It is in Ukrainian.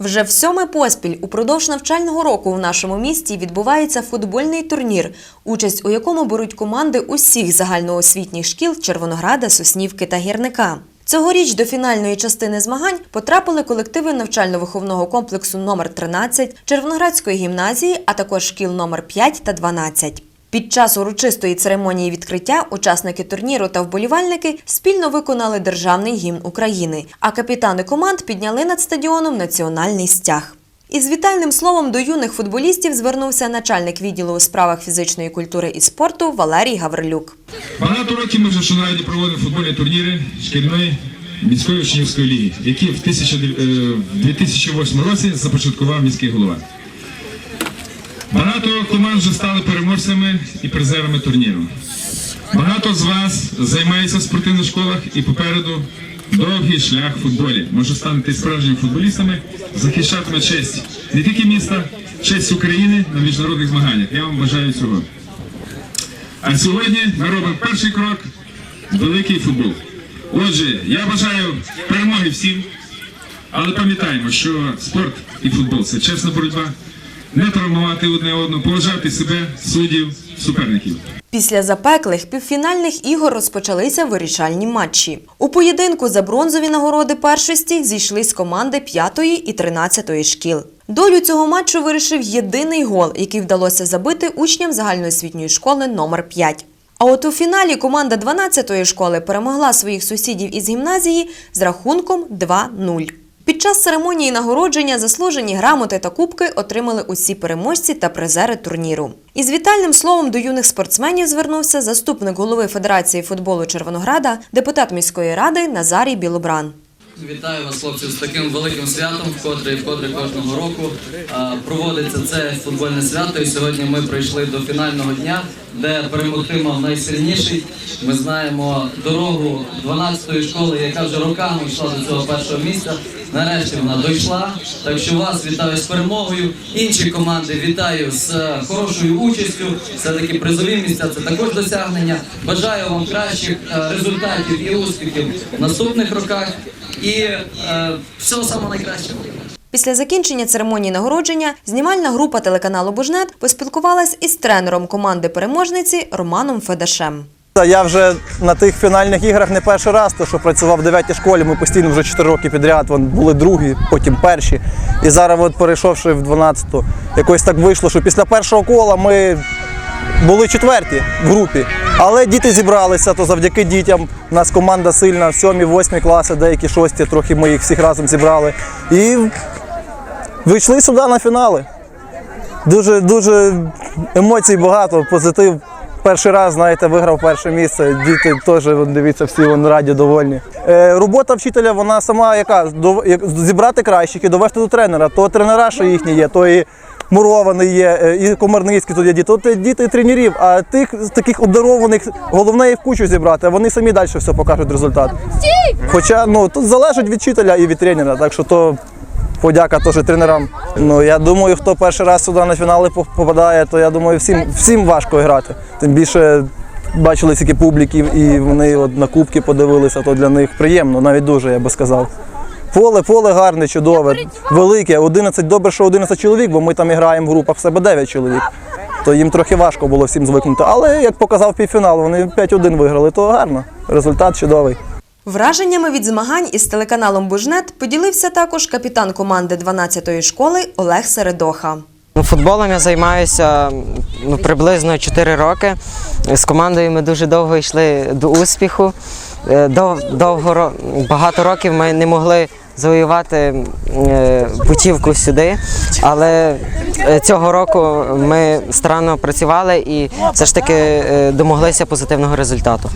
Вже в сьоме поспіль упродовж навчального року в нашому місті відбувається футбольний турнір, участь у якому беруть команди усіх загальноосвітніх шкіл Червонограда, Соснівки та Гірника. Цьогоріч до фінальної частини змагань потрапили колективи навчально-виховного комплексу номер 13 Червоноградської гімназії, а також шкіл номер 5 та 12. Під час урочистої церемонії відкриття учасники турніру та вболівальники спільно виконали державний гімн України, а капітани команд підняли над стадіоном національний стяг. Із вітальним словом до юних футболістів звернувся начальник відділу у справах фізичної культури і спорту Валерій Гаврилюк. Багато років ми вже в проводимо футбольні турніри шкільної міської учнівської ліги, які в 1000 е, 2008 році започаткував міський голова. Багато команд вже стали переможцями і призерами турніру. Багато з вас займається в спортивних школах і попереду довгий шлях в футболі. Може станете справжніми футболістами, захищатиме честь не тільки міста, честь України на міжнародних змаганнях. Я вам бажаю цього. А сьогодні ми робимо перший крок великий футбол. Отже, я бажаю перемоги всім, але пам'ятаємо, що спорт і футбол це чесна боротьба, не травмувати одне одного, поважати себе, суддів, суперників. Після запеклих півфінальних ігор розпочалися вирішальні матчі. У поєдинку за бронзові нагороди першості зійшлись команди 5-ї і 13-ї шкіл. Долю цього матчу вирішив єдиний гол, який вдалося забити учням загальноосвітньої школи номер 5. А от у фіналі команда 12-ї школи перемогла своїх сусідів із гімназії з рахунком 2-0. Під час церемонії нагородження заслужені грамоти та кубки отримали усі переможці та призери турніру. Із вітальним словом до юних спортсменів звернувся заступник голови Федерації футболу Червонограда, депутат міської ради Назарій Білобран. Вітаю вас, хлопці, з таким великим святом, вкотре і вкотре кожного року проводиться це футбольне свято. І сьогодні ми прийшли до фінального дня, де перемогти найсильніший. Ми знаємо дорогу 12-ї школи, яка вже роками йшла до цього першого місця. Нарешті вона дійшла. Так що вас вітаю з перемогою. Інші команди вітаю з е, хорошою участю. Все таки призові місця це також досягнення. Бажаю вам кращих е, результатів і успіхів в наступних роках. І е, всього самого найкращого. Після закінчення церемонії нагородження знімальна група телеканалу Бужнет поспілкувалась із тренером команди переможниці Романом Федашем. Я вже на тих фінальних іграх не перший раз, то що працював в 9 школі, ми постійно вже 4 роки підряд, вон були другі, потім перші. І зараз, от перейшовши в 12-ту, якось так вийшло, що після першого кола ми були четверті в групі. Але діти зібралися, то завдяки дітям. У нас команда сильна, в 7-8 класи, деякі шості, трохи ми їх всіх разом зібрали. І вийшли сюди на фінали. Дуже дуже емоцій багато, позитив. Перший раз, знаєте, виграв перше місце. Діти теж дивіться, всі вон раді, довольні. Е, робота вчителя, вона сама яка До- як- зібрати кращих і довести до тренера. То тренера, що їхні є, то і мурований є, е, і комарницький тут є діти. То діти тренерів, а тих таких обдарованих головне їх в кучу зібрати, а вони самі далі все покажуть результат. Хоча ну тут залежить від вчителя і від тренера, так що то Подяка теж тренерам. Ну я думаю, хто перший раз сюди на фінали попадає, то я думаю, всім, всім важко грати. Тим більше бачили стільки публіки, і вони от на кубки подивилися, то для них приємно, навіть дуже, я би сказав. Поле, поле гарне, чудове, велике, 11, добре, що 11 чоловік, бо ми там граємо в групах в себе 9 чоловік. То їм трохи важко було всім звикнути. Але як показав півфінал, вони 5-1 виграли, то гарно. Результат чудовий. Враженнями від змагань із телеканалом Бужнет поділився також капітан команди 12-ї школи Олег Середоха. Ну, Футболом я займаюся ну, приблизно 4 роки. З командою ми дуже довго йшли до успіху. Е, багато років ми не могли завоювати е, путівку сюди, але е, цього року ми старанно працювали і все ж таки домоглися позитивного результату.